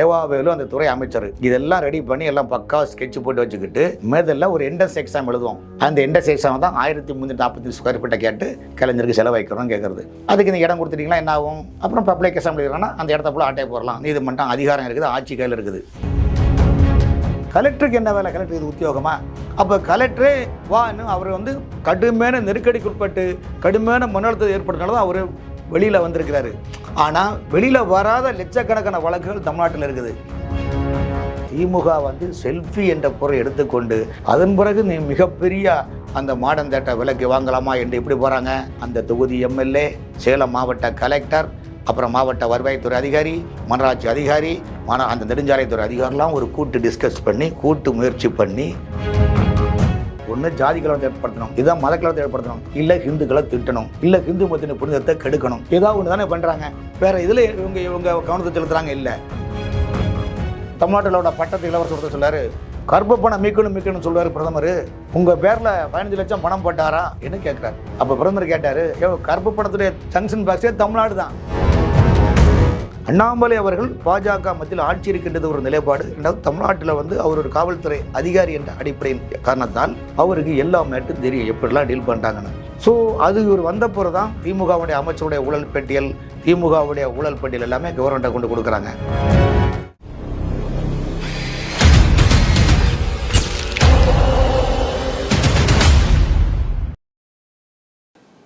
ஏவாவேலு அந்த துறை அமைச்சர். இதெல்லாம் ரெடி பண்ணி எல்லாம் பக்கா ஸ்கெட்ச் போட்டு வச்சுக்கிட்டு மேதல்ல ஒரு என்டர்ஸ் எக்ஸாம் எழுதுவோம். அந்த என்டர்ஸ் எக்ஸாம் தான் ஆயிரத்தி முந்நூற்றி நாற்பத்தி ஸ்கொயர் ஃபீட்டை கேட்டு கலைஞருக்கு செலவழிக்கிறோம் கேட்குறது அதுக்கு இந்த இடம் கொடுத்துட்டீங்களா என்ன ஆகும்? அப்புறம் பப்ளிக் எக்ஸாம் எழுதுறாங்கன்னா அந்த இடத்த போல ஆட்டே போடலாம். நீதிமன்றம் அதிகாரம் இருக்குது ஆட்சி கையில் இருக்குது. கலெக்டருக்கு என்ன வேலை? கலெக்டர் இது உத்தியோகமா? அப்போ கலெக்டரே வான்னு அவர் வந்து கடுமையான நெருக்கடிக்குட்பட்டு கடுமையான மன அழுத்தத்தை ஏற்படுறதுனால தான் அவர் வெளியில் வந்திருக்கிறாரு. ஆனால் வெளியில் வராத லட்சக்கணக்கான வழக்குகள் தமிழ்நாட்டில் இருக்குது. திமுக வந்து செல்ஃபி என்ற பொருளை எடுத்துக்கொண்டு அதன் பிறகு நீ மிகப்பெரிய அந்த மாடன் தேட்டை விலைக்கு வாங்கலாமா என்று எப்படி போகிறாங்க அந்த தொகுதி எம்எல்ஏ சேலம் மாவட்ட கலெக்டர் அப்புறம் மாவட்ட வருவாய்த்துறை அதிகாரி மனராட்சி அதிகாரி மன அந்த நெடுஞ்சாலைத்துறை அதிகாரிலாம் ஒரு கூட்டு டிஸ்கஸ் பண்ணி கூட்டு முயற்சி பண்ணி ஒன்று ஜாதி கலவரத்தை ஏற்படுத்தணும். இதான் மத கலவரத்தை ஏற்படுத்தணும். இல்லை ஹிந்துக்களை திட்டணும். இல்லை ஹிந்து மதத்தின் புனிதத்தை கெடுக்கணும். ஏதாவது ஒன்று தானே பண்ணுறாங்க வேற இதில் இவங்க இவங்க கவனத்தை செலுத்துறாங்க இல்லை. தமிழ்நாட்டிலோட பட்டத்து இளவரசர் ஒருத்தர் சொல்லாரு கர்ப்ப பணம் மீட்கணும் மீட்கணும்னு சொல்லுவார் பிரதமர். உங்க பேர்ல பதினஞ்சு லட்சம் பணம் போட்டாரா? என்ன கேட்குறாரு அப்போ பிரதமர் கேட்டார் "ஏ, பணத்துடைய ஜங்ஷன் பாக்ஸே தமிழ்நாடு தான். அண்ணாமலை அவர்கள் பாஜக மத்தியில் ஆட்சி இருக்கின்றது ஒரு நிலைப்பாடு. ரெண்டாவது தமிழ்நாட்டில் வந்து அவர் ஒரு காவல்துறை அதிகாரி என்ற அடிப்படையின் காரணத்தால் அவருக்கு எல்லா மேட்டும் தெரியும் எப்படிலாம் டீல் பண்ணுறாங்கன்னு ஸோ அது இவர் வந்த பிறகு தான் திமுகவுடைய அமைச்சருடைய ஊழல் பட்டியல் திமுகவுடைய ஊழல் பட்டியல் எல்லாமே கவர்மெண்ட்டை கொண்டு கொடுக்குறாங்க.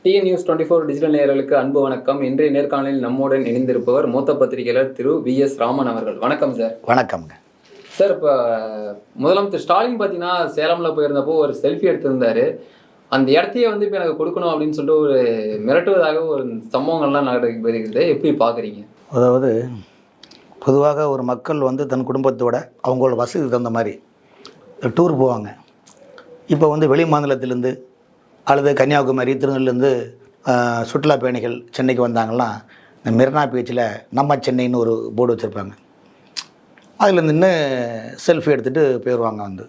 TN news twenty four digital நேயர்களுக்கு அன்பு வணக்கம். இன்றைய நேர்காணலில் நம்முடன் இணைந்திருப்பவர் மூத்த பத்திரிகையாளர் திரு வி எஸ் ராமன் அவர்கள். வணக்கம் சார். வணக்கம்ங்க. சார் இப்போ முதலமைச்சர் ஸ்டாலின் பார்த்தீங்கன்னா சேலமில் போயிருந்தப்போ ஒரு செல்ஃபி எடுத்திருந்தாரு. அந்த இடத்தையே வந்து இப்போ எனக்கு கொடுக்கணும் அப்படின்னு சொல்லிட்டு ஒரு மிரட்டுவதாக ஒரு சம்பவங்கள்லாம் நடக்க வருகிறது எப்படி பார்க்குறீங்க அதாவது பொதுவாக ஒரு மக்கள் வந்து தன் குடும்பத்தோட அவங்களோட வசதி தகுந்த மாதிரி டூர் போவாங்க. இப்போ வந்து வெளி மாநிலத்திலேருந்து அல்லது கன்னியாகுமரி திருநெல்வேலிருந்து சுற்றுலா பயணிகள் சென்னைக்கு வந்தாங்கன்னா இந்த மெரினா பீச்சில் நம்ம சென்னைன்னு ஒரு போர்டு வச்சுருப்பாங்க. அதில் நின்று செல்ஃபி எடுத்துகிட்டு போயிடுவாங்க வந்து.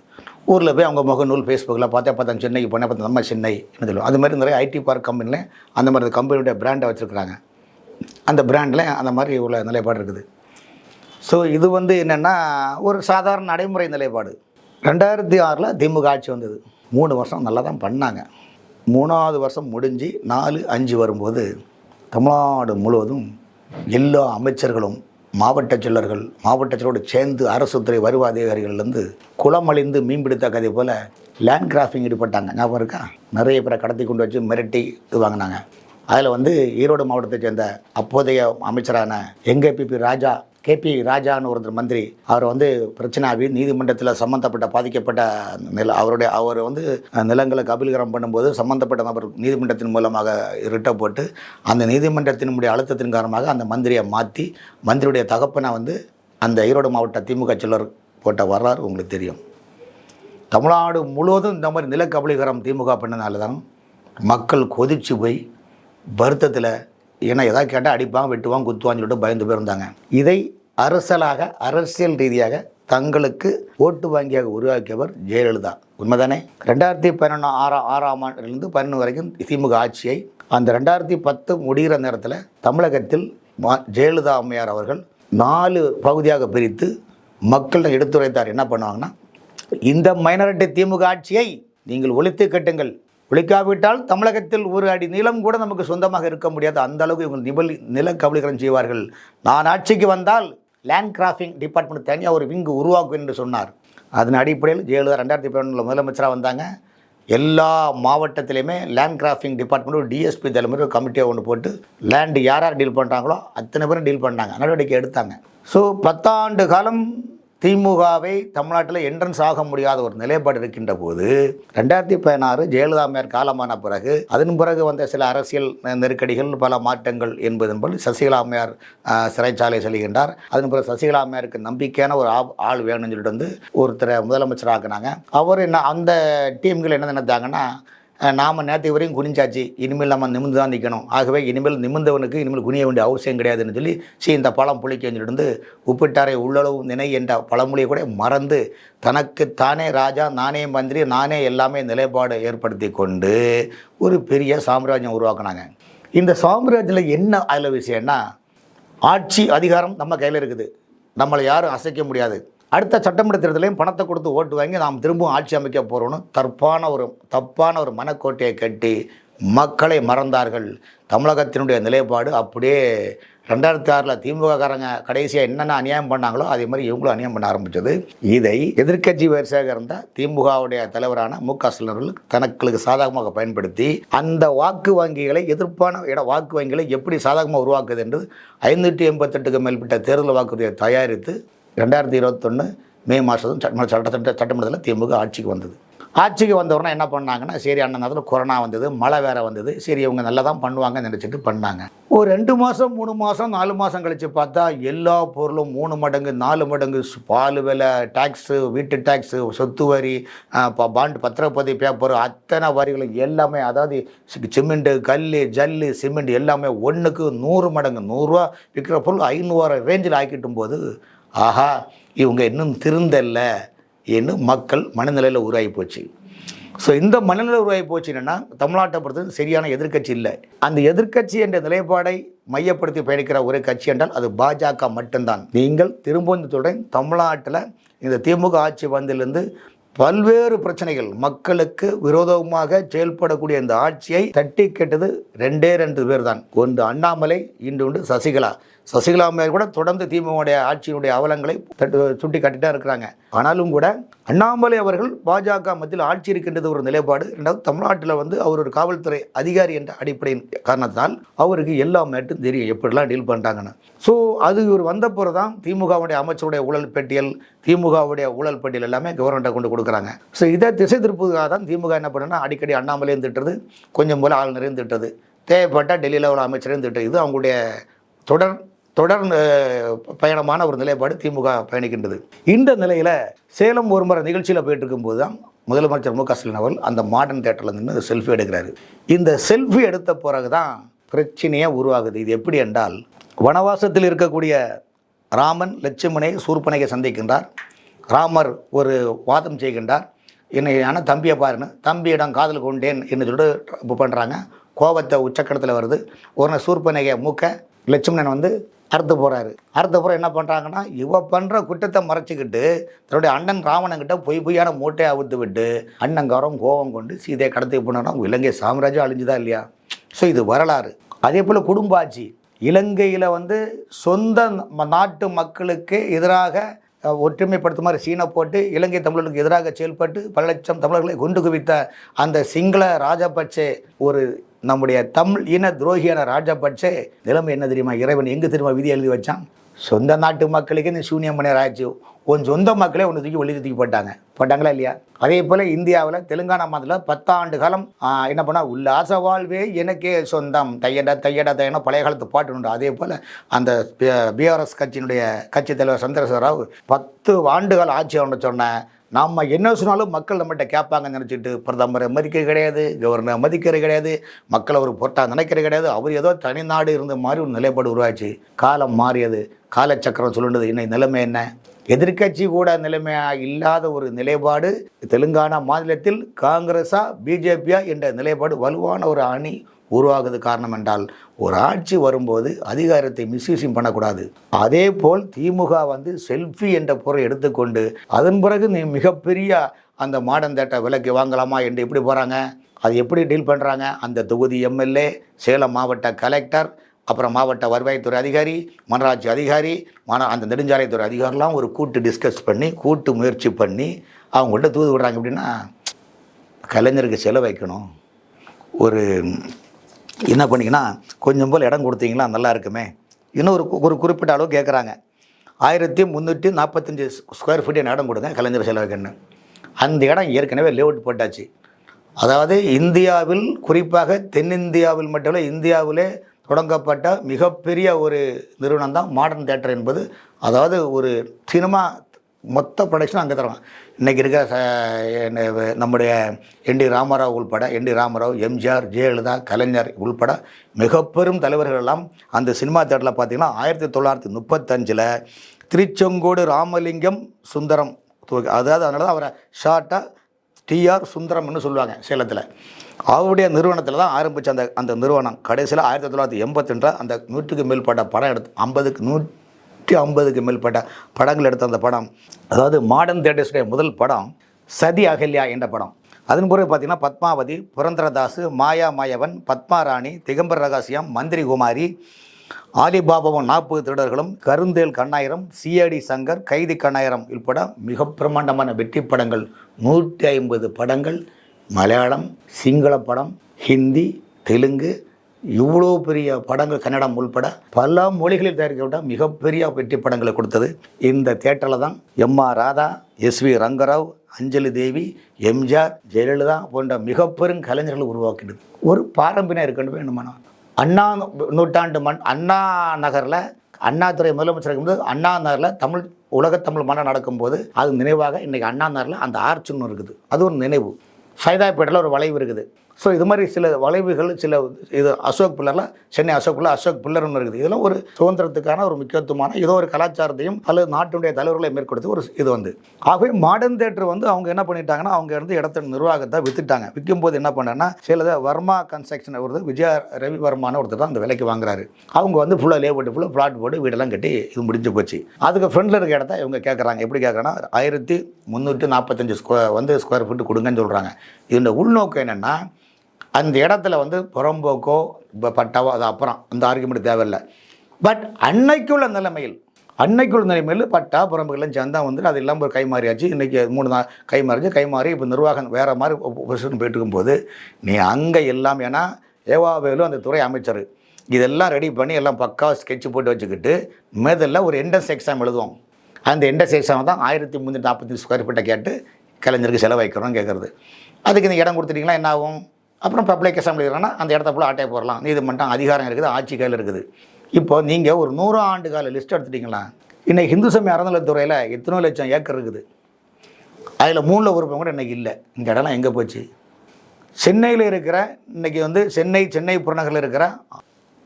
ஊரில் போய் அவங்க முகநூல் ஃபேஸ்புக்கில் பார்த்தா பார்த்தா சென்னைக்கு போனேன் பார்த்தா நம்ம சென்னை என்ன சொல்லுவோம் அது மாதிரி நிறைய ஐடி பார்க் கம்பெனியில் அந்த மாதிரி கம்பெனியோட பிராண்டை வச்சுருக்குறாங்க. அந்த பிராண்டில் அந்த மாதிரி உள்ள நிலைப்பாடு இருக்குது. ஸோ இது வந்து என்னென்னா ஒரு சாதாரண நடைமுறை நிலைப்பாடு. ரெண்டாயிரத்தி ஆறில் திமுக ஆட்சி வந்தது. மூணு வருஷம் நல்லா தான் பண்ணாங்க. மூணாவது வருஷம் முடிஞ்சு நாலு அஞ்சு வரும்போது தமிழ்நாடு முழுவதும் எல்லா அமைச்சர்களும் மாவட்ட செல்லர்கள் மாவட்ட செயலரோடு சேர்ந்து அரசு துறை வருவாய் அதிகாரிகள்லேருந்து குளமழிந்து மீன்பிடித்த கதை போல் லேண்ட் கிராஃபிங் ஈடுபட்டாங்க. ஞாபகம் இருக்கா? நிறைய பேரை கடத்தி கொண்டு வச்சு மிரட்டி இது வாங்கினாங்க. அதில் வந்து ஈரோடு மாவட்டத்தை சேர்ந்த அப்போதைய அமைச்சரான எங்கேபிபி ராஜா கேபி ராஜான்னு ஒருத்தர் மந்திரி அவர் வந்து பிரச்சனாவி நீதிமன்றத்தில் சம்மந்தப்பட்ட பாதிக்கப்பட்ட நில அவருடைய அவர் வந்து நிலங்களை கபிலகரம் பண்ணும்போது சம்மந்தப்பட்ட நபர் நீதிமன்றத்தின் மூலமாக ரிட்ட போட்டு அந்த நீதிமன்றத்தினுடைய அழுத்தத்தின் காரணமாக அந்த மந்திரியை மாற்றி மந்திரியுடைய தகப்பனை வந்து அந்த ஈரோடு மாவட்ட திமுக சிலர் போட்ட வரலாறு உங்களுக்கு தெரியும். தமிழ்நாடு முழுவதும் இந்த மாதிரி நிலக்கபலீகரம் திமுக பண்ணனால தான் மக்கள் கொதிச்சு போய் வருத்தத்தில் ஏன்னா எதாவது கேட்டால் அடிப்பான் வெட்டுவான் குத்துவான்னு சொல்லிட்டு பயந்து போயிருந்தாங்க. இதை அரசலாக அரசியல் ரீதியாக தங்களுக்கு ஓட்டு வங்கியாக உருவாக்கியவர் ஜெயலலிதா. உண்மைதானே? ரெண்டாயிரத்தி பதினொன்று ஆறாம் ஆறாம் ஆண்டிலிருந்து பதினொன்று வரைக்கும் திமுக ஆட்சியை அந்த ரெண்டாயிரத்தி பத்து முடிகிற நேரத்தில் தமிழகத்தில் மா- ஜெயலலிதா அம்மையார் அவர்கள் நாலு பகுதியாக பிரித்து மக்களிடம் எடுத்துரைத்தார். என்ன பண்ணுவாங்கன்னா இந்த மைனாரிட்டி திமுக ஆட்சியை நீங்கள் ஒழித்து கட்டுங்கள். உழைக்காவிட்டால் தமிழகத்தில் ஒரு அடி நிலம் கூட நமக்கு சொந்தமாக இருக்க முடியாது. அந்த அளவுக்கு இவங்க நிபல் நில கபலீகரம் செய்வார்கள். நான் ஆட்சிக்கு வந்தால் லேண்ட் கிராஃபிங் டிபார்ட்மெண்ட் தனியாக ஒரு விங்கு உருவாக்கும் என்று சொன்னார். அதன் அடிப்படையில் ஜெயலலிதா ரெண்டாயிரத்தி பதினொன்றில் முதலமைச்சராக வந்தாங்க. எல்லா மாவட்டத்திலையுமே லேண்ட் கிராஃபிங் டிபார்ட்மெண்ட் ஒரு டிஎஸ்பி தலைமையில் ஒரு கமிட்டியாக ஒன்று போட்டு லேண்டு யார் யார் டீல் பண்ணுறாங்களோ அத்தனை பேரும் டீல் பண்ணாங்க. நடவடிக்கை எடுத்தாங்க. ஸோ பத்தாண்டு காலம் திமுகவை தமிழ்நாட்டில் என்ட்ரன்ஸ் ஆக முடியாத ஒரு நிலைப்பாடு இருக்கின்ற போது ரெண்டாயிரத்தி பதினாறு ஜெயலலிதா அம்மையார் காலமான பிறகு அதன் பிறகு வந்த சில அரசியல் நெருக்கடிகள் பல மாற்றங்கள் என்பதன் போல் சசிகலா அம்மையார் சிறைச்சாலை செல்கின்றார். அதன் பிறகு சசிகலா அம்மையாருக்கு நம்பிக்கையான ஒரு ஆப்- ஆள் வேணும்னு சொல்லிட்டு வந்து ஒருத்தரை முதலமைச்சராக்குனாங்க. அவர் என்ன அந்த டீம்கள் என்ன நினைத்தாங்கன்னா நாம் நேற்று வரையும் குனிஞ்சாச்சு. இனிமேல் நம்ம நிமிந்து தான் நிற்கணும் ஆகவே இனிமேல் நிமிர்ந்தவனுக்கு இனிமேல் குனிய வேண்டிய அவசியம் கிடையாதுன்னு சொல்லி சி இந்த பழம் புளிக்கன்னு இருந்து உப்பிட்டாரை உள்ளளவு நினை என்ற பழமொழியை கூட மறந்து தனக்கு தானே ராஜா நானே மந்திரி நானே எல்லாமே நிலைப்பாடு ஏற்படுத்தி கொண்டு ஒரு பெரிய சாம்ராஜ்யம் உருவாக்குனாங்க. இந்த சாம்ராஜ்யத்தில் என்ன அதில் விஷயம்னா ஆட்சி அதிகாரம் நம்ம கையில் இருக்குது. நம்மளை யாரும் அசைக்க முடியாது. அடுத்த சட்டமன்ற தேர்தலையும் பணத்தை கொடுத்து ஓட்டு வாங்கி நாம் திரும்பவும் ஆட்சி அமைக்க போகிறோன்னு தற்பான ஒரு தப்பான ஒரு மனக்கோட்டையை கட்டி மக்களை மறந்தார்கள். தமிழகத்தினுடைய நிலைப்பாடு அப்படியே ரெண்டாயிரத்தி ஆறில் திமுககாரங்க கடைசியாக என்னென்ன அநியாயம் பண்ணாங்களோ அதே மாதிரி இவங்களும் அநியாயம் பண்ண ஆரம்பித்தது இதை எதிர்க்கட்சி வரிசையாக இருந்த திமுகவுடைய தலைவரான மு க ஸ்டாலின் தனக்களுக்கு சாதகமாக பயன்படுத்தி அந்த வாக்கு வங்கிகளை எதிர்ப்பான இட வாக்கு வங்கிகளை எப்படி சாதகமாக உருவாக்குது என்று ஐநூற்றி எண்பத்தெட்டுக்கு மேற்பட்ட தேர்தல் வாக்குறுதியை தயாரித்து ரெண்டாயிரத்தி இருபத்தொன்று மே மாதம் சட்ட சட்டத்திட்ட சட்டமன்றத்தில் திமுக ஆட்சிக்கு வந்தது. ஆட்சிக்கு வந்தவொடனே என்ன பண்ணாங்கன்னா சரி அண்ணன் நேரத்தில் கொரோனா வந்தது மழை வேறு வந்தது. சரி இவங்க நல்லா தான் பண்ணுவாங்கன்னு நினச்சிட்டு பண்ணாங்க. ஒரு ரெண்டு மாதம் மூணு மாதம் நாலு மாதம் கழித்து பார்த்தா எல்லா பொருளும் மூணு மடங்கு நாலு மடங்கு பால் விலை டேக்ஸு வீட்டு டேக்ஸு சொத்து வரி பாண்டு பத்திரப்பதிவு பேப்பர் அத்தனை வரிகளும் எல்லாமே அதாவது சி- சிமெண்ட்டு கல் ஜல்லு சிமெண்ட் எல்லாமே ஒன்றுக்கு நூறு மடங்கு நூறுரூவா விற்கிற பொருள் ஐநூறு ரேஞ்சில் ஆக்கிட்டும் போது ஆஹா இவங்க இன்னும் திருந்தல்ல என்று மக்கள் மனநிலையில் உருவாகி போச்சு. ஸோ இந்த மனநிலை உருவாகி போச்சு என்னென்னா தமிழ்நாட்டை பொறுத்தது சரியான எதிர்க்கட்சி இல்லை. அந்த எதிர்க்கட்சி என்ற நிலைப்பாடை மையப்படுத்தி பயணிக்கிற ஒரு கட்சி என்றால் அது பாஜக மட்டும்தான். நீங்கள் திரும்ப இந்த தமிழ்நாட்டில் இந்த திமுக ஆட்சி வந்திலிருந்து பல்வேறு பிரச்சனைகள் மக்களுக்கு விரோதமாக செயல்படக்கூடிய இந்த ஆட்சியை தட்டி கேட்டது ரெண்டே ரெண்டு பேர் தான் ஒன்று அண்ணாமலை இன்று உண்டு சசிகலா. சசிகலா அம்மையார் கூட தொடர்ந்து திமுகவுடைய ஆட்சியினுடைய அவலங்களை தட்டு சுட்டி காட்டிட்டே இருக்கிறாங்க. ஆனாலும் கூட அண்ணாமலை அவர்கள் பாஜக மத்தியில் ஆட்சி இருக்கின்றது ஒரு நிலைப்பாடு. ரெண்டாவது தமிழ்நாட்டில் வந்து அவர் ஒரு காவல்துறை அதிகாரி என்ற அடிப்படையின் காரணத்தால் அவருக்கு எல்லா மேட்டும் தெரியும் எப்படிலாம் டீல் பண்ணுறாங்கன்னு ஸோ அது இவர் வந்த பிறகு தான் திமுகவுடைய அமைச்சருடைய ஊழல் பட்டியல் திமுகவுடைய ஊழல் பட்டியல் எல்லாமே கவர்மெண்ட்டை கொண்டு கொடுக்குறாங்க. ஸோ இதை திசை திருப்புவதாக தான் திமுக என்ன பண்ணுன்னா அடிக்கடி அண்ணாமலையும் திட்டுறது கொஞ்சம் போல் ஆளுநரையும் திட்டுறது. தேவைப்பட்டால் டெல்லியில் உள்ள அமைச்சரையும் திட்டுறது. இது அவங்களுடைய தொடர் தொடர் பயணமான ஒரு நிலைப்பாடு திமுக பயணிக்கின்றது. இந்த நிலையில் சேலம் ஒரு முறை நிகழ்ச்சியில் போயிட்டு இருக்கும்போது தான் முதலமைச்சர் மு க ஸ்டாலின் அவர்கள் அந்த மாடர்ன் தேட்டரில் நின்று செல்ஃபி எடுக்கிறாரு. இந்த செல்ஃபி எடுத்த பிறகு தான் பிரச்சனையே உருவாகுது. இது எப்படி என்றால் வனவாசத்தில் இருக்கக்கூடிய ராமன் லட்சுமணை சூர்பனையை சந்திக்கின்றார். ராமர் ஒரு வாதம் செய்கின்றார். என்னை ஆனால் தம்பியை பாருன்னு தம்பியிடம் காதல் கொண்டேன் என்று சொல்லிட்டு இப்போ பண்ணுறாங்க கோபத்தை உச்சக்கடத்தில் வருது. ஒரு சூர்பனகையை மூக்க லட்சுமணன் வந்து அறுத்து போகிறாரு அறுத்த பிறகு என்ன பண்ணுறாங்கன்னா இவ பண்ணுற குற்றத்தை மறைச்சிக்கிட்டு தன்னுடைய அண்ணன் ராவணங்கிட்ட பொய் பொய்யான மூட்டையை அவுத்து விட்டு அண்ணங்காரம் கோபம் கொண்டு சீதையை கடத்தி போனோன்னா இலங்கை சாம்ராஜ்யம் அழிஞ்சுதா இல்லையா? ஸோ இது வரலாறு. அதே போல் குடும்ப ஆட்சி இலங்கையில் வந்து சொந்த ம- நாட்டு மக்களுக்கு எதிராக ஒற்றுமைப்படுத்துமாறு சீனை போட்டு இலங்கை தமிழர்களுக்கு எதிராக செயல்பட்டு பல லட்சம் தமிழர்களை குண்டு குவித்த அந்த சிங்கள ராஜபட்சே ஒரு நம்முடைய தமிழ் இன துரோகியான ராஜபட்சே நிலைமை என்ன தெரியுமா? இறைவன் எங்கே தெரியுமா விதி எழுதி வச்சான்? சொந்த நாட்டு மக்களுக்கு இந்த சூனியம் பண்ணியர் ஆச்சு உன் சொந்த மக்களே ஒன்று தூக்கி வெளியே தூக்கி போட்டாங்க. போட்டாங்களா இல்லையா? அதே போல் இந்தியாவில் தெலுங்கானா மாநிலத்தில் பத்தாண்டு காலம் என்ன பண்ணால் உல்லாச வாழ்வே எனக்கே சொந்தம். தையடா தையடா தையனா பழைய காலத்து பாட்டு உண்டு. அதே போல் அந்த பிஆர்எஸ் கட்சியினுடைய கட்சி தலைவர் சந்திரசேகர ராவ் பத்து ஆண்டுகள் ஆட்சி ஒன்று சொன்ன நாம் என்ன சொன்னாலும் மக்கள் நம்மகிட்ட கேட்பாங்கன்னு நினச்சிட்டு பிரதமரை மதிக்கிறது கிடையாது கவர்னர் மதிக்கிறது கிடையாது மக்களை ஒரு பொட்டா நினைக்கிறது கிடையாது. அவர் ஏதோ தனிநாடு இருந்த மாதிரி ஒரு நிலைப்பாடு உருவாச்சு காலம் மாறியது. காலச்சக்கரம் சொல்லுனது இன்னைக்கு நிலைமை என்ன? எதிர்க்கட்சி கூட நிலைமையாக இல்லாத ஒரு நிலைப்பாடு தெலுங்கானா மாநிலத்தில் காங்கிரஸா பிஜேபியா என்ற நிலைப்பாடு வலுவான ஒரு அணி உருவாகுது காரணம் என்றால் ஒரு ஆட்சி வரும்போது அதிகாரத்தை மிஸ்யூஸிங் பண்ணக்கூடாது. அதே போல் திமுக வந்து செல்ஃபி என்ற பொருளை எடுத்துக்கொண்டு அதன் பிறகு நீ மிகப்பெரிய அந்த மாடன் தேட்ட விலைக்கு வாங்கலாமா என்று எப்படி போகிறாங்க அது எப்படி டீல் பண்ணுறாங்க அந்த தொகுதி எம்எல்ஏ சேலம் மாவட்ட கலெக்டர் அப்புறம் மாவட்ட வருவாய்த்துறை அதிகாரி மனராட்சி அதிகாரி மன அந்த நெடுஞ்சாலைத்துறை அதிகாரிலாம் ஒரு கூட்டு டிஸ்கஸ் பண்ணி கூட்டு முயற்சி பண்ணி அவங்கள்ட்ட தூது விடுறாங்க. எப்படின்னா கலைஞருக்கு செலவைக்கணும் ஒரு என்ன பண்ணிங்கன்னா கொஞ்சம் போல் இடம் கொடுத்தீங்களா நல்லா இருக்குமே. இன்னும் ஒரு ஒரு குறிப்பிட்ட அளவு கேட்குறாங்க. ஆயிரத்தி முந்நூற்றி நாற்பத்தஞ்சு ஸ்கொயர் ஃபீட் இடம் கொடுங்க கலைஞர் செலவுக்குன்னு அந்த இடம் ஏற்கனவே லேவுட் போட்டாச்சு. அதாவது இந்தியாவில் குறிப்பாக தென்னிந்தியாவில் மட்டுமல்ல இந்தியாவிலே தொடங்கப்பட்ட மிகப்பெரிய ஒரு நிறுவனம் தான் மாடர்ன் தேட்டர் என்பது. அதாவது ஒரு சினிமா மொத்த ப்ரொடக்ஷன் அங்கே தருவாங்க. இன்றைக்கி இருக்க ச- நம்முடைய என் டி ராமராவ் உள்பட N T Rama Rao MGR Jayalalithaa Kalaignar உள்பட மிக பெரும் தலைவர்கள் எல்லாம் அந்த சினிமா தேட்டரில் பார்த்திங்கன்னா ஆயிரத்தி தொள்ளாயிரத்தி முப்பத்தஞ்சில் திருச்செங்கோடு ராமலிங்கம் சுந்தரம் அதாவது அதனால தான் அவரை ஷார்ட்டாக டிஆர் சுந்தரம்னு சொல்லுவாங்க சேலத்தில். அவருடைய நிறுவனத்தில் தான் ஆரம்பித்த அந்த அந்த நிறுவனம். கடைசியில் ஆயிரத்தி தொள்ளாயிரத்தி எண்பத்தெண்டில் அந்த நூற்றுக்கு மேற்பட்ட படம் எடுத்து ஐம்பதுக்கு நூற்றி ஐம்பதுக்கு மேற்பட்ட படங்கள் எடுத்த அந்த படம். அதாவது மாடர்ன் தேட்டர்ஸுடைய முதல் படம் சதி அகல்யா என்ற படம். அதன் பிறகு பார்த்தீங்கன்னா பத்மாவதி புரந்தரதாசு மாயா மாயவன் பத்மாராணி திகம்பர ரகசியம் மந்திரி குமாரி ஆலிபாபாவும் நாற்பது திருடர்களும் கருந்தேல் கண்ணாயிரம் சிஐடி சங்கர் கைதி கண்ணாயிரம் உட்பட மிக பிரமாண்டமான வெற்றி படங்கள் நூற்றி ஐம்பது படங்கள் மலையாளம் சிங்கள படம் ஹிந்தி தெலுங்கு இவ்வளோ பெரிய படங்கள் கன்னடம் உள்பட பல மொழிகளில் தயாரிக்கப்பட்ட மிகப்பெரிய வெற்றி படங்களை கொடுத்தது. இந்த தேட்டரில் தான் M R Radha S V Rangarao Anjali Devi MGR Jayalalithaa போன்ற மிக பெரும் கலைஞர்கள் உருவாக்கினது. ஒரு பாரம்பரியம் இருக்கணும் வேணுமானா அண்ணா நூற்றாண்டு மண் அண்ணா நகரில் அண்ணாதுறை முதலமைச்சர் இருக்கும்போது அண்ணா நகரில் தமிழ் உலக தமிழ் மன்றம் நடக்கும்போது அது நினைவாக இன்றைக்கி அண்ணா நகரில் அந்த ஆர்ச் ஒன்று இருக்குது. அது ஒரு நினைவு. சைதாப்பேட்டில் ஒரு வளைவு இருக்குது. ஸோ இது மாதிரி சில வளைவுகள் சில இது அசோக் பில்லரில் சென்னை அசோக் பில்லர் அசோக் பில்லர்னு இருக்குது. இதெல்லாம் ஒரு சுதந்திரத்துக்கான ஒரு முக்கியத்துவமான ஏதோ ஒரு கலாச்சாரத்தையும் அல்லது நாட்டினுடைய தலைவர்களை மேற்கொடுத்து ஒரு இது வந்து. ஆகவே மாடர்ன் தேட்டர் வந்து அவங்க என்ன பண்ணிட்டாங்கன்னா அவங்க இருந்து இடத்த நிர்வாகத்தை வித்துட்டாங்க. விற்கும் போது என்ன பண்ணாங்கன்னா சில வர்மா கன்ஸ்ட்ரக்ஷன் ஒரு விஜயா ரவி வர்மான ஒருத்தர் தான் அந்த விலைக்கு வாங்குறாரு. அவங்க வந்து ஃபுல்லாக லே போட்டு ஃபுல்லாக பிளாட் போட்டு வீடெல்லாம் கட்டி இது முடிஞ்சு போச்சு. அதுக்கு ஃப்ரெண்டில் இருக்க இடத்த இவங்க கேட்குறாங்க எப்படி கேட்குறாங்கன்னா ஆயிரத்தி முந்நூற்றி நாற்பத்தஞ்சு ஸ்கொயர் வந்து ஸ்கொயர் ஃபீட் கொடுங்கன்னு சொல்கிறாங்க இதோட உள்நோக்கம் என்னென்னா அந்த இடத்துல வந்து புறம்போக்கோ இப்போ பட்டாவோ அது அப்புறம் அந்த ஆர்குமெண்ட் தேவையில்லை. பட் அன்னைக்குள்ள நிலைமையில் அன்னைக்குள்ள நிலைமையில் பட்டா புறம்புகள்லாம் சேர்ந்தா வந்துட்டு அது இல்லாமல் ஒரு கை மாறியாச்சு. இன்றைக்கி மூணு நாள் கை மாறிச்சு கை மாறி இப்போ நிர்வாகம் வேறு மாதிரி பொசிஷன் போயிட்டு இருக்கும்போது நீ அங்கே எல்லாம் ஏன்னா ஏவாவேலு அந்த துறை அமைச்சர். இதெல்லாம் ரெடி பண்ணி எல்லாம் பக்கா ஸ்கெட்ச் போட்டு வச்சுக்கிட்டு மேதல்ல ஒரு என்ட்ரன்ஸ் எக்ஸாம் எழுதுவோம். அந்த என்ட்ரன்ஸ் எக்ஸாம் தான் ஆயிரத்தி முந்நூற்றி நாற்பத்தஞ்சு ஸ்கொயர் ஃபீட்டை கேட்டு கலைஞருக்கு செலவழிக்கிறோம் கேட்குறது அதுக்கு இந்த இடம் கொடுத்துட்டிங்கன்னா என்ன ஆகும்? அப்புறம் பப்ளிக் அசம்பிளி இருக்கிறாங்கன்னா அந்த இடத்த ஃபுல்லாக ஆட்டே போடலாம். நீதிமன்றம் அதிகாரம் இருக்குது ஆட்சி கையில் இருக்குது. இப்போ நீங்கள் ஒரு நூறு ஆண்டு கால லிஸ்ட் எடுத்துட்டீங்களா? இன்றைக்கி இந்து சமய அறநிலைத்துறையில் எத்தனோ லட்சம் ஏக்கர் இருக்குது. அதில் மூணில் ஒரு பங்கு கூட இன்றைக்கி இல்லை. இந்த இடம்லாம் எங்கே போச்சு? சென்னையில் இருக்கிற இன்றைக்கி வந்து சென்னை சென்னை புறநகரில் இருக்கிற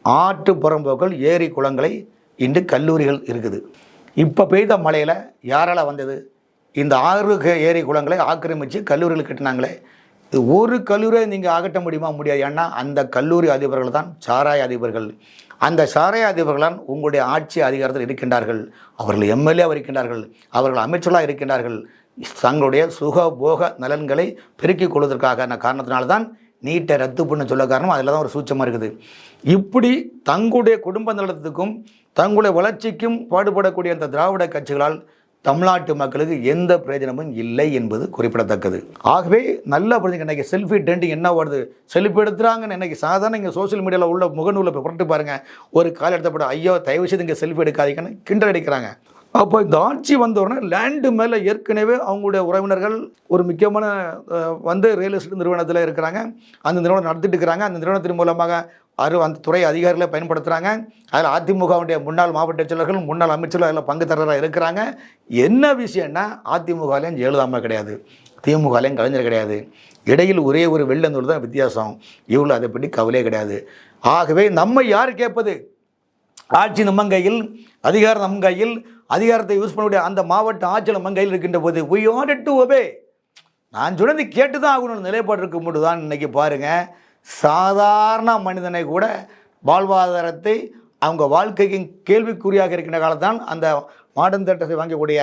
ஆற்று புறம்போக்கள் ஏரி குளங்களை இன்று கல்லூரிகள் இருக்குது. இப்போ பெய்த மழையில் யாரால் வந்தது? இந்த ஆறு ஏரி குளங்களை ஆக்கிரமித்து கல்லூரிகள் கட்டினாங்களே. ஒரு கல்லூரியை நீங்கள் அகட்ட முடியுமா? முடியாது. ஏன்னா அந்த கல்லூரி அதிபர்கள் தான் சாராய அதிபர்கள். அந்த சாராய அதிபர்கள் உங்களுடைய ஆட்சி அதிகாரத்தில் இருக்கின்றார்கள். அவர்கள் எம்எல்ஏவாக இருக்கின்றார்கள். அவர்கள் அமைச்சர்களாக இருக்கின்றார்கள். தங்களுடைய சுக போக நலன்களை பெருக்கிக் கொள்வதற்கான காரணத்தினால்தான் நீட்டை ரத்து பண்ண சொல்ல காரணம் அதில் தான் ஒரு சூச்சமாக இருக்குது. இப்படி தங்களுடைய குடும்ப நலத்துக்கும் தங்களுடைய வளர்ச்சிக்கும் பாடுபடக்கூடிய அந்த திராவிட கட்சிகளால் தமிழ்நாட்டு மக்களுக்கு எந்த பிரயோஜனமும் இல்லை என்பது குறிப்பிடத்தக்கது. ஆகவே நல்லா புரிஞ்சுங்க இன்றைக்கி செல்ஃபி ட்ரெண்டிங் என்ன வருது? செல்ஃபி எடுத்துறாங்கன்னு இன்றைக்கி சாதாரண இங்கே சோஷியல் மீடியாவில் உள்ள முகநூலில் போய் புரட்டு பாருங்கள் ஒரு கால் எடுத்தப்பட ஐயோ தயவு செய்து இங்கே செல்ஃபி எடுக்காதீங்கன்னு கிண்டல் அடிக்கிறாங்க. அப்போ இந்த ஆட்சி வந்த உடனே லேண்டு மேலே ஏற்கனவே அவங்களுடைய உறவினர்கள் ஒரு முக்கியமான வந்து ரியல் எஸ்டேட் நிறுவனத்தில் இருக்கிறாங்க. அந்த நிறுவனம் நடத்திட்டு இருக்கிறாங்க. அந்த நிறுவனத்தின் மூலமாக அரு அந்த துறை அதிகாரிகளை பயன்படுத்துகிறாங்க அதில் அதிமுகவுடைய முன்னாள் மாவட்ட செயலர்கள் முன்னாள் அமைச்சர்கள் அதில் பங்கு தரராக இருக்கிறாங்க. என்ன விஷயம்னா அதிமுகலையும் ஜெயலலிதாமா கிடையாது. திமுகலையும் கலைஞர் கிடையாது. இடையில் ஒரே ஒரு வெள்ளந்தூர் தான் வித்தியாசம். இவ்வளோ அதை பற்றி கவலையே கிடையாது. ஆகவே நம்ம யார் கேட்பது? ஆட்சி நம்ம கையில் அதிகாரம் நம் கையில் அதிகாரத்தை யூஸ் பண்ணக்கூடிய அந்த மாவட்ட ஆட்சியில் நம்ம கையில் இருக்கின்ற போது we wanted to obey. நான் சொன்னது கேட்டு தான் ஆகணும்னு நிலைப்பாடு இருக்கும் போது தான் இன்றைக்கி பாருங்கள் சாதாரண மனிதனை கூட வாழ்வாதாரத்தை அவங்க வாழ்க்கைக்கு கேள்விக்குறியாக இருக்கின்ற காலத்தான் அந்த மாடன் தேட்டத்தை வாங்கக்கூடிய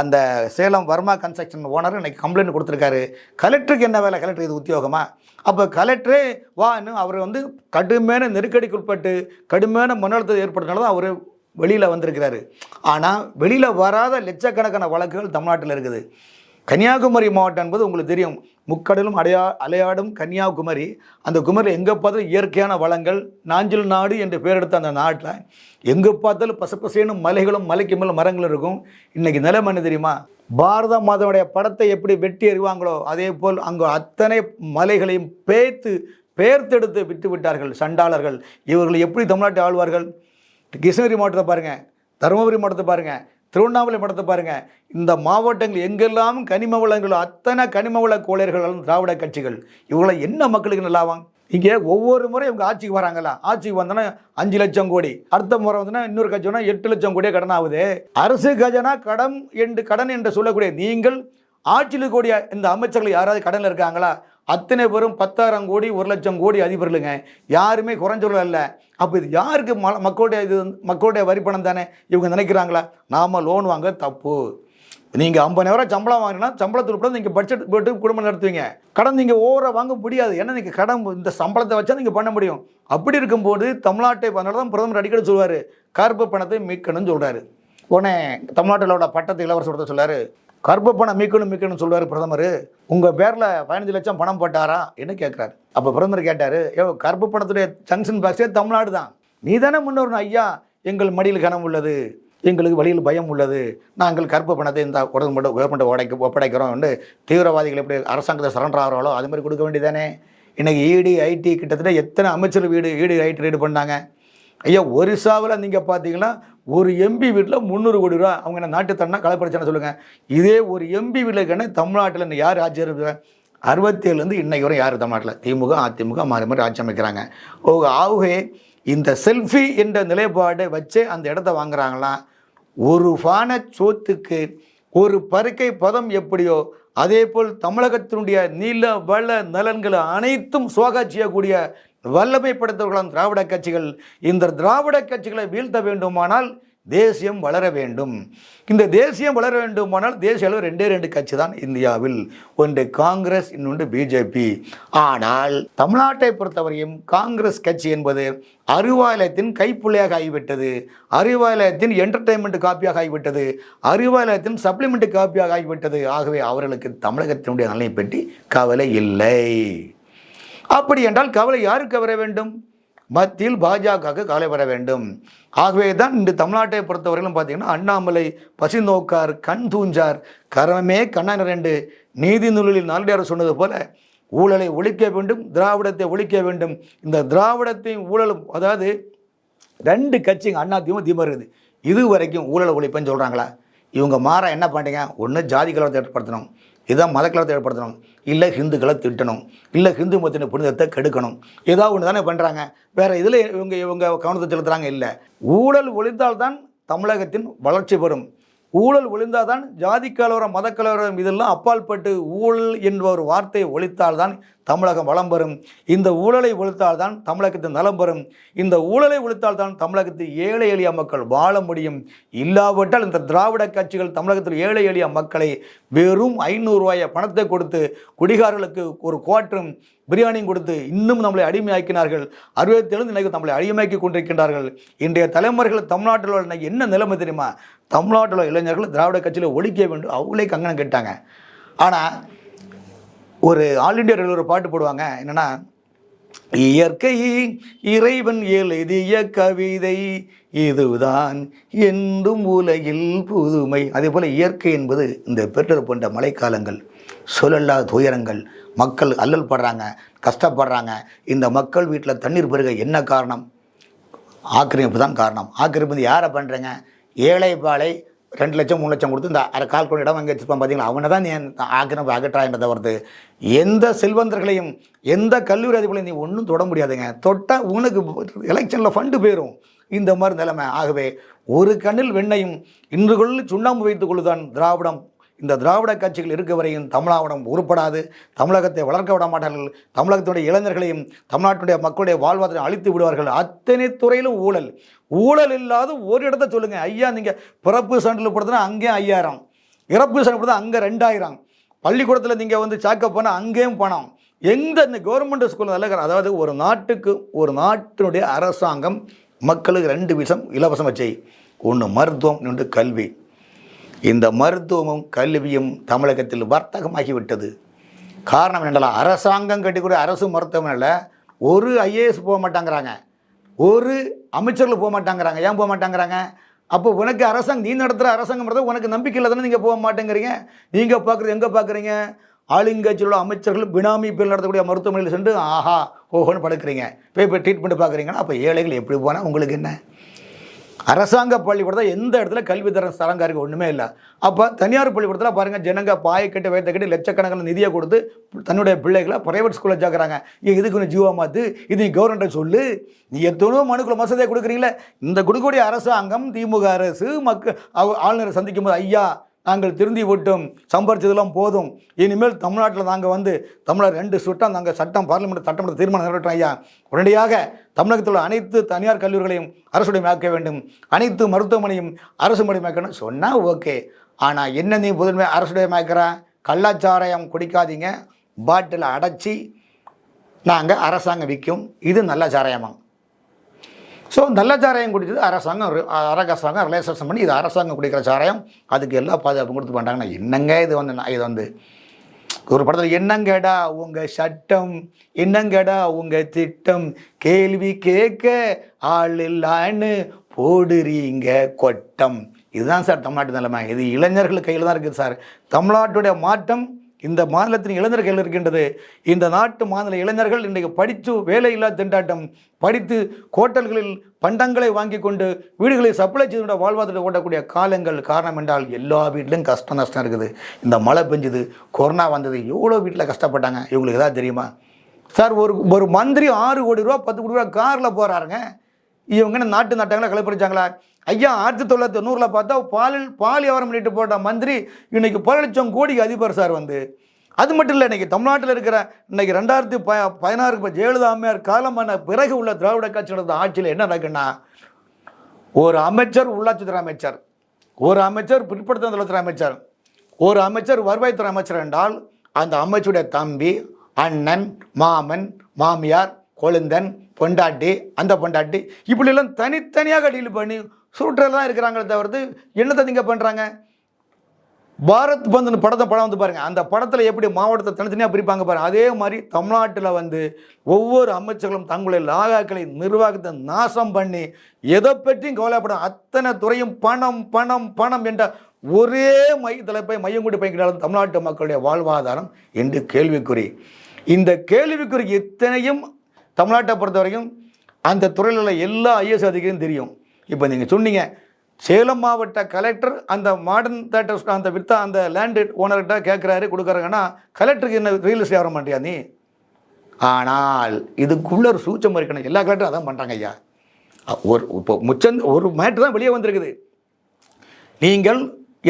அந்த சேலம் வர்மா கன்ஸ்ட்ரக்ஷன் ஓனர் இன்னைக்கு கம்ப்ளைண்ட் கொடுத்துருக்காரு. கலெக்டருக்கு என்ன வேலை? கலெக்டர் இது உத்தியோகமா? அப்போ கலெக்டரே வான்னு அவர் வந்து கடுமையான நெருக்கடிக்கு உட்பட்டு கடுமையான மன அழுத்தத்தை தான் அவர் வெளியில் வந்திருக்கிறாரு. ஆனால் வெளியில் வராத லட்சக்கணக்கான வழக்குகள் தமிழ்நாட்டில் இருக்குது. கன்னியாகுமரி மாவட்டம் என்பது உங்களுக்கு தெரியும். முக்கடலும் அடையா அலையாடும் கன்னியாகுமரி. அந்த குமரியில் எங்கே பார்த்தாலும் இயற்கையான வளங்கள் நாஞ்சில் நாடு என்று பெயர் எடுத்த அந்த நாட்டில் எங்கே பார்த்தாலும் பசப்பசேனும் மலைகளும் மலைக்கு மேலே மரங்களும் இருக்கும். இன்றைக்கி நிலைமை என்ன தெரியுமா? பாரத மாதனுடைய படத்தை எப்படி வெட்டி எறிவாங்களோ அதே போல் அங்கே அத்தனை மலைகளையும் பேய்த்து பேர்த்தெடுத்து விட்டு விட்டார்கள் சண்டாளர்கள். இவர்கள் எப்படி தமிழ்நாட்டை ஆழ்வார்கள்? கிருஷ்ணகிரி மாவட்டத்தை பாருங்கள் தருமபுரி மாவட்டத்தை பாருங்கள் திருவண்ணாமலை படத்தை பாருங்கள் இந்த மாவட்டங்கள் எங்கெல்லாம் கனிம வளங்கள் அத்தனை கனிம வள கோளையர்கள் திராவிட கட்சிகள் இவங்களை என்ன மக்களுக்கு நல்லாவாங்க இங்கே ஒவ்வொரு முறை இவங்க ஆட்சிக்கு வராங்களா ஆட்சிக்கு வந்தோன்னா அஞ்சு லட்சம் கோடி. அடுத்த முறை வந்தோன்னா இன்னொரு கட்சி எட்டு லட்சம் கோடியே கடன் ஆகுது. அரசு கஜனா கடன் என்று கடன் என்று சொல்லக்கூடிய நீங்கள் ஆட்சியில் கூடிய இந்த அமைச்சர்கள் யாராவது கடனில் இருக்காங்களா? அத்தனை பேரும் பத்தாயிரம் கோடி ஒரு லட்சம் கோடி அதிபர்களுங்க. யாருமே குறைஞ்சவர்கள் அல்ல. அப்போ இது யாருக்கு ம மக்களுடைய இது வந்து- மக்களுடைய வரி பணம் தானே? இவங்க நினைக்கிறாங்களா? நாம லோன் வாங்க தப்பு. நீங்கள் ஐம்பதாயிரம் சம்பளம் வாங்கினா சம்பளத்தில் கூட நீங்கள் பட்ஜெட் போட்டு குடும்பம் நடத்துவீங்க. கடன் நீங்கள் ஓவராக வாங்க முடியாது. ஏன்னா நீங்கள் கடன் இந்த சம்பளத்தை வச்சா நீங்கள் பண்ண முடியும். அப்படி இருக்கும்போது தமிழ்நாட்டை அதனால தான் பிரதமர் அடிக்கடி சொல்லுவார் கருப்பு பணத்தை மீட்கணும்னு சொல்கிறாரு உடனே தமிழ்நாட்டிலோட பட்டத்து இளவரசர் ஒருத்தர் கருப்பு பணம் மீட்கணும் மீட்கணும்னு சொல்லுவார் பிரதமர். உங்கள் பேரில் பதினஞ்சு லட்சம் பணம் போட்டாரா? என்ன கேட்குறாரு அப்போ பிரதமர் கேட்டார் ஏ கருப்பு பணத்துடைய ஜங்ஷன் பாக்ஸே தமிழ்நாடு தான். நீ தானே முன்னோர் ஐயா. எங்கள் மடியில் கனம் உள்ளது. எங்களுக்கு வழியில் பயம் உள்ளது. நாங்கள் கருப்பு பணத்தை இந்த கவர்மெண்ட் கவர்மெண்ட் உடைக்க ஒப்படைக்கிறோம் தீவிரவாதிகள் எப்படி அரசாங்கத்தை சரண்டர் ஆகிறாரோ அது மாதிரி கொடுக்க வேண்டியதானே இன்றைக்கி இடி ஐடி கிட்டத்தட்ட எத்தனை அமைச்சர் வீடு ஈடு ஐடி ரைடு பண்ணாங்க. ஐயா ஒரிசாவில் நீங்கள் பார்த்தீங்கன்னா ஒரு எம்பி வீட்டில் முந்நூறு கோடி ரூபா. அவங்க என்ன நாட்டு தன்னா கலப்பரிச்சான சொல்லுங்கள் இதே ஒரு எம்பி வீட்டில் தமிழ்நாட்டில் இந்த யார் ஆட்சி இருக்கு அறுபத்தேழுலேருந்து இன்னைக்கு வரை யார் தமிழ்நாட்டில்? திமுக அதிமுக மாறி மாறி ஆட்சி அமைக்கிறாங்க. ஓ ஆகவே இந்த செல்ஃபி என்ற நிலைப்பாடை வச்சு அந்த இடத்த வாங்குறாங்களாம் ஒரு பானை சோத்துக்கு ஒரு பருக்கை பதம் எப்படியோ? அதே போல் தமிழகத்தினுடைய நீல வள நலன்களை அனைத்தும் சுவாகா வல்லமைப்படுத்தவர்களும் திராவிட கட்சிகள். இந்த திராவிட கட்சிகளை வீழ்த்த வேண்டுமானால் தேசியம் வளர வேண்டும். இந்த தேசியம் வளர வேண்டுமானால் தேசிய அளவு ரெண்டே ரெண்டு கட்சி தான் இந்தியாவில். ஒன்று காங்கிரஸ் இன்னொன்று பிஜேபி ஆனால் தமிழ்நாட்டை பொறுத்தவரையும் காங்கிரஸ் கட்சி என்பது அறிவாலயத்தின் கைப்புள்ளையாக ஆகிவிட்டது. அறிவாலயத்தின் என்டர்டைன்மெண்ட் காப்பியாக ஆகிவிட்டது. அறிவாலயத்தின் சப்ளிமெண்ட் காப்பியாக ஆகிவிட்டது. ஆகவே அவர்களுக்கு தமிழகத்தினுடைய நலனை பற்றி கவலை இல்லை. அப்படி என்றால் கவலை யாருக்கு வர வேண்டும்? மத்தியில் பாஜகவுக்கு கவலை வர வேண்டும். ஆகவே தான் இந்த தமிழ்நாட்டை பொறுத்தவரையிலும் பார்த்தீங்கன்னா அண்ணாமலை பசி நோக்கார் கண் தூஞ்சார் கரமே கண்ணன் ரெண்டு நீதி நூலில் நாலடியார் சொன்னது போல ஊழலை ஒழிக்க வேண்டும் திராவிடத்தை ஒழிக்க வேண்டும். இந்த திராவிடத்தையும் ஊழலும் அதாவது ரெண்டு கட்சிங்க அண்ணா திமுக திமுக இருக்குது. இது வரைக்கும் ஊழலை ஒழிப்புன்னு சொல்கிறாங்களா இவங்க மாற என்ன பண்ணுறீங்க ஒன்று ஜாதி கலவரத்தை ஏற்படுத்தணும். இதான் மத கலவரத்தை ஏற்படுத்தணும். இல்லை ஹிந்துக்களை திட்டணும். இல்லை ஹிந்து மதத்தின புனிதத்தை கெடுக்கணும். ஏதாவது ஒன்று தானே பண்ணுறாங்க வேறு இதில் இவங்க இவங்க கவனத்தை செலுத்துகிறாங்க இல்லை. ஊழல் ஒழித்தால்தான் தமிழகத்தின் வளர்ச்சி பெறும். ஊழல் ஒழிந்தால்தான் ஜாதி கலவரம் மத கலவரம் இதெல்லாம் அப்பாற்பட்டு ஊழல் என்ற ஒரு வார்த்தையை ஒழித்தால்தான் தமிழகம் வளம் பெறும். இந்த ஊழலை ஒழித்தால்தான் தமிழகத்தின் நலம் பெறும். இந்த ஊழலை ஒழித்தால்தான் தமிழகத்தில் ஏழை எளிய மக்கள் வாழ முடியும். இல்லாவிட்டால் இந்த திராவிட கட்சிகள் தமிழகத்தில் ஏழை எளிய மக்களை வெறும் ஐநூறுரூவாயை பணத்தை கொடுத்து குடிகாரர்களுக்கு ஒரு குவாட்டரும் பிரியாணியும் கொடுத்து இன்னும் நம்மளை அடிமையாக்கினார்கள். அறுபத்தேழு இன்னைக்கு நம்மளை அடிமையாக்கி கொண்டிருக்கின்றார்கள். இன்றைய தலைமுறைகள் தமிழ்நாட்டில் உள்ள இன்னைக்கு என்ன நிலைமை தெரியுமா? தமிழ்நாட்டில் உள்ள இளைஞர்கள் திராவிட கட்சியில் ஒழிக்க வேண்டும். அவங்களே கங்கணம் கேட்டாங்க ஆனால் ஒரு ஆல் இண்டியா ஒரு பாட்டு போடுவாங்க. என்னன்னா இயற்கை இறைவன் எழுதிய கவிதை இதுதான் என்றும் உலகில் புதுமை. அதே போல் இயற்கை என்பது இந்த பெற்றோர் போன்ற மழைக்காலங்கள் சொல்லல்லாத துயரங்கள் மக்கள் அல்லல் படுறாங்க கஷ்டப்படுறாங்க. இந்த மக்கள் வீட்டில் தண்ணீர் பெருக என்ன காரணம்? ஆக்கிரமிப்பு தான் காரணம். ஆக்கிரமிப்பு யாரை பண்ணுறேங்க ஏழை பாலை ரெண்டு லட்சம் மூணு லட்சம் கொடுத்து இந்த அரை கால் கோடி இடம் வாங்கி வச்சுருப்பான் பார்த்தீங்களா அவனை தான் நீ ஆக்கிரமிப்பு அகற்றான்றதை வருது எந்த செல்வந்தர்களையும் எந்த கல்லூரி அதிபர்களையும் நீ ஒன்றும் தொட முடியாதுங்க. தொட்டால் உனக்கு எலெக்ஷனில் ஃபண்டு போயிடும் இந்த மாதிரி நிலைமை. ஆகவே ஒரு கண்ணில் வெண்ணையும் இன்று கொள்ளு சுண்ணாம்பு வைத்துக் கொள்ளுதான் திராவிடம் இந்த திராவிட கட்சிகள் இருக்க வரையும் தமிழாவிடம் உருப்படாது தமிழகத்தை வளர்க்க விட மாட்டார்கள் தமிழகத்தினுடைய இளைஞர்களையும் தமிழ்நாட்டுடைய மக்களுடைய வாழ்வாதாரம் அழித்து விடுவார்கள். அத்தனை துறையிலும் ஊழல். ஊழல் இல்லாத ஒரு இடத்த சொல்லுங்கள் ஐயா நீங்கள் பிறப்பு சான்றிதழ் கொடுத்தனா அங்கேயும் ஐயாயிரம். இறப்பு சான்றிதழ் கொடுத்தா அங்கே ரெண்டாயிரம். பள்ளிக்கூடத்தில் நீங்கள் வந்து சாக்க போனால் அங்கேயும் பணம். எந்த இந்த கவர்மெண்ட் ஸ்கூல் நல்ல அதாவது ஒரு நாட்டுக்கு ஒரு நாட்டினுடைய அரசாங்கம் மக்களுக்கு ரெண்டு விஷம் இலவசம் வச்சை. ஒன்று மருத்துவம் இன்னொன்று கல்வி. இந்த மருத்துவமும் கல்வியும் தமிழகத்தில் வர்த்தகமாகிவிட்டது. காரணம் என்னடா அரசாங்கம் கட்டிக்கூடிய அரசு மருத்துவமனையில் ஒரு ஐஏஎஸ் போக மாட்டாங்கிறாங்க. ஒரு அமைச்சர்கள் போக மாட்டாங்கிறாங்க. ஏன் போக மாட்டாங்கிறாங்க? அப்போ உனக்கு அரசாங்கம் நீ நடத்துகிற அரசாங்கம் உனக்கு நம்பிக்கை இல்லை தானே நீங்கள் போக மாட்டேங்கிறீங்க. நீங்கள் பார்க்குறது எங்கே பார்க்குறீங்க? ஆளுங்கட்சியில் அமைச்சர்கள் பினாமி பேர் நடத்தக்கூடிய மருத்துவமனையில் சென்று ஆஹா ஓஹோன்னு படுக்கிறீங்க. போய் போய் ட்ரீட்மெண்ட் பார்க்குறீங்கன்னா அப்போ ஏழைகள் எப்படி போனால் உங்களுக்கு என்ன? அரசாங்க பள்ளிக்கூடத்தில் எந்த இடத்துல கல்வி தர தரங்காருக்கு ஒன்றுமே இல்லை. அப்போ தனியார் பள்ளிக்கூடத்தில் பாருங்கள் ஜனங்க பாயை கட்டி வயத்தை கட்டி லட்சக்கணக்கான நிதியை கொடுத்து தன்னுடைய பிள்ளைகளை ப்ரைவேட் ஸ்கூலில் சேர்க்குறாங்க. ஏன் இதுக்கு ஒன்று ஜீவா மாற்று இது நீ கவர்மெண்ட்டை சொல்லு. நீ எத்தனோ மனுக்குள்ள மசதியை கொடுக்குறீங்களே. இந்த கொடுக்கக்கூடிய அரசாங்கம் திமுக அரசு மக்கள் அவ- ஆளுநரை சந்திக்கும் போது ஐயா நாங்கள் திருந்தி விட்டோம். சம்பாரிச்சதெல்லாம் போதும். இனிமேல் தமிழ்நாட்டில் நாங்கள் வந்து தமிழர் ரெண்டு சுட்டம் நாங்கள் சட்டம் பார்லிமெண்ட் சட்டமன்ற தீர்மானம் நிறைவேற்றோம் ஐயா. உடனடியாக தமிழகத்தில் உள்ள அனைத்து தனியார் கல்லூரிகளையும் அரசுடைமையாக்க வேண்டும். அனைத்து மருத்துவமனையும் அரசு மயமாக்கணும் சொன்னால் ஓகே. ஆனால் என்ன நீ முதன்மை அரசுடைமையாக்கிற கள்ளச்சாராயம் குடிக்காதீங்க. பாட்டில் அடைச்சி நாங்கள் அரசாங்கம் விற்கும் இது நல்ல சாராயமா? ஸோ நல்ல சாராயம் குடிச்சது அரசாங்கம் ரி- அரசாங்கம் பண்ணி இது அரசாங்கம் குடிக்கிற சாராயம். அதுக்கு எல்லா பாதுகாப்பும் கொடுத்து பண்ணுறாங்கன்னா என்னங்க இது வந்து நான் இது வந்து? ஒரு படத்தில் என்னங்கடா உங்கள் சட்டம்? என்னங்கடா உங்கள் திட்டம்? கேள்வி கேட்க ஆள் இல்லான்னு போடுறீங்க கொட்டம். இதுதான் சார் தமிழ்நாட்டு நிலைமை. இது இளைஞர்கள் கையில் தான் இருக்குது சார். தமிழ்நாட்டுடைய மாற்றம் இந்த மாநிலத்தின் இளைஞர் கையில் இருக்கின்றது. இந்த நாட்டு மாநில இளைஞர்கள் இன்றைக்கு படித்து வேலையில்லா திண்டாட்டம் படித்து ஹோட்டல்களில் பண்டங்களை வாங்கி கொண்டு வீடுகளை சப்ளை செய்து வாழ்வாதாரத்தை ஓட்டக்கூடிய காலங்கள் காரணம் என்றால் எல்லா வீட்லையும் கஷ்டம் நஷ்டம் இருக்குது. இந்த மழை பெஞ்சுது கொரோனா வந்தது எவ்வளோ வீட்டில் கஷ்டப்பட்டாங்க? இவங்களுக்கு எதாவது தெரியுமா? சார் ஒரு ஒரு மந்திரி ஆறு கோடி ரூபா பத்து கோடி ரூபா காரில் போகிறாருங்க இவங்க என்ன நாட்டு நாட்டங்களை கலைப்பறிச்சாங்களா ஐயா ஆயிரத்தி தொள்ளாயிரத்தி தொண்ணூறில் பார்த்தா பாலில் பால் வியாபாரம் பண்ணிட்டு போட்ட மந்திரி இன்னைக்கு பல லட்சம் கோடிக்கு அதிபர் சார் வந்து. அது மட்டும் இல்லை இன்றைக்கி தமிழ்நாட்டில் இருக்கிற இன்றைக்கி ரெண்டாயிரத்தி ப பதினாறுக்கு இப்போ ஜெயலலிதா அம்மையார் காலமான பிறகு உள்ள திராவிட கட்சியோட ஆட்சியில் என்ன நடக்குன்னா ஒரு அமைச்சர் உள்ளாட்சித்துறை அமைச்சர் ஒரு அமைச்சர் பிற்படுத்துதல்துறை அமைச்சர் ஒரு அமைச்சர் வருவாய்த்துறை அமைச்சர் என்றால் அந்த அமைச்சருடைய தம்பி அண்ணன் மாமன் மாமியார் கொழுந்தன் பொண்டாட்டி அந்த பொண்டாட்டி இப்படியெல்லாம் தனித்தனியாக டீல் பண்ணி சுருட்டில் தான் இருக்கிறாங்களே தவிர்த்து என்னத்தை நீங்கள் பண்ணுறாங்க பாரத் பந்தன் படத்தை படம் வந்து பாருங்கள் அந்த படத்தில் எப்படி மாவட்டத்தை தனித்தனியாக பிரிப்பாங்க பாருங்கள் அதே மாதிரி தமிழ்நாட்டில் வந்து ஒவ்வொரு அமைச்சர்களும் தங்களுடைய லாகாக்களை நிர்வாகத்தை நாசம் பண்ணி எதை பற்றியும் கவலைப்படும் அத்தனை துறையும் பணம் பணம் பணம் என்ற ஒரே மையத்தில் போய் மையம் கூட்டி போய்க்கிறாலும் தமிழ்நாட்டு மக்களுடைய வாழ்வாதாரம் என்று கேள்விக்குறி. இந்த கேள்விக்குறி எத்தனையும் தமிழ்நாட்டை பொறுத்த வரைக்கும் அந்த துறையில் உள்ள எல்லா ஐஎஸ் அதிகாரியும் தெரியும். இப்போ நீங்கள் சொன்னீங்க சேலம் மாவட்ட கலெக்டர் அந்த மாடர்ன் தேட்டர் அந்த வித்தா அந்த லேண்டு ஓனர்கிட்ட கேட்குறாரு கொடுக்குறாங்கன்னா கலெக்டருக்கு என்ன ரியல் எஸ்டேட் வர மாட்டியா நீ? ஆனால் இதுக்குள்ள ஒரு சூச்சம் இருக்கணும் எல்லா கலெக்டரும் அதான் பண்ணுறாங்க ஐயா. ஒரு இப்போ முச்சந்த் ஒரு மேட்ரு தான் வெளியே வந்திருக்குது. நீங்கள்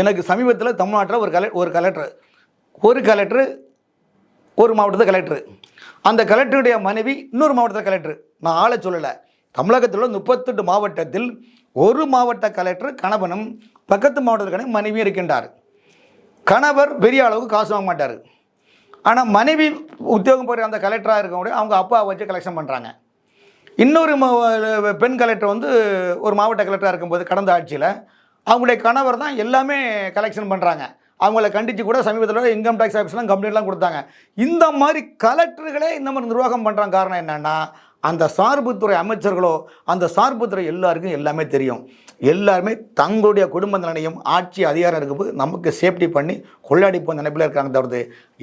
எனக்கு சமீபத்தில் தமிழ்நாட்டில் ஒரு கலெக்ட் ஒரு கலெக்டர் ஒரு கலெக்டர் ஒரு மாவட்டத்தில் கலெக்டர் அந்த கலெக்டருடைய மனைவி இன்னொரு மாவட்டத்தில் கலெக்டர் நான் ஆளை சொல்லலை. தமிழகத்தில் உள்ள முப்பத்தெட்டு மாவட்டத்தில் ஒரு மாவட்ட கலெக்டர் கணவனும் பக்கத்து மாவட்டத்தில் மனைவியும் இருக்கின்றார். கணவர் பெரிய அளவுக்கு காசு வாங்க மாட்டார். ஆனால் மனைவி உத்தியோகம் போகிற அந்த கலெக்டராக இருக்கக்கூடிய அவங்க அப்பா வச்சு கலெக்ஷன் பண்ணுறாங்க இன்னொரு பெண் கலெக்டர் வந்து ஒரு மாவட்ட கலெக்டராக இருக்கும்போது கடந்த ஆட்சியில் அவங்களுடைய கணவர் தான் எல்லாமே கலெக்ஷன் பண்ணுறாங்க அவங்கள கண்டித்து கூட சமீபத்தில் இன்கம் டேக்ஸ் ஆஃபீஸ்லாம் கம்ப்ளைண்ட்லாம் கொடுத்தாங்க. இந்த மாதிரி கலெக்டர்களே இந்த மாதிரி நிர்வாகம் பண்ணுறாங்க காரணம் என்னென்னா அந்த சார்புத்துறை அமைச்சர்களோ அந்த சார்புத்துறை எல்லாருக்கும் எல்லாமே தெரியும். எல்லாருமே தங்களுடைய குடும்ப நலனையும் ஆட்சி அதிகாரம் இருக்கும்போது நமக்கு சேஃப்டி பண்ணி கொள்ளாடிப்போம் நினைப்பில் இருக்காங்க தவிர்த்து